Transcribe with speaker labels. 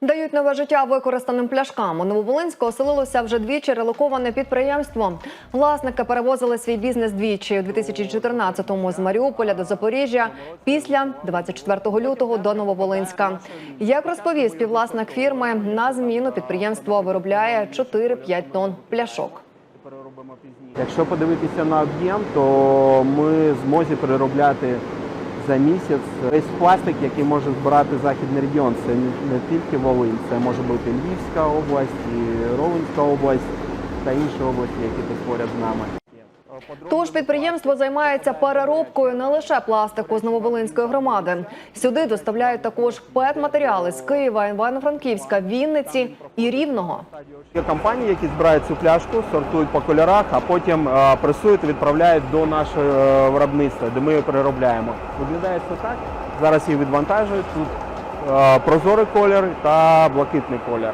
Speaker 1: Дають нове життя використаним пляшкам. У Нововолинську оселилося вже двічі релоковане підприємство. Власники перевозили свій бізнес двічі у 2014-му з Маріуполя до Запоріжжя, після 24 лютого до Нововолинська. Як розповів співвласник фірми, на зміну підприємство виробляє 4-5 тонн пляшок.
Speaker 2: Якщо подивитися на об'єм, то ми змозі переробляти за місяць весь пластик, який може збирати західний регіон. Це не тільки Волинь, це може бути Львівська область, і Ровенська область та інші області, які тут поряд з нами.
Speaker 1: Тож підприємство займається переробкою не лише пластику з Нововолинської громади. Сюди доставляють також пет-матеріали з Києва, Івано-Франківська, Вінниці і Рівного.
Speaker 2: Є компанії, які збирають цю пляшку, сортують по кольорах, а потім е, пресують і відправляють до нашого е, виробництва, де ми її переробляємо. Виглядає це так. Зараз її відвантажують. Тут е, прозорий колір та блакитний колір.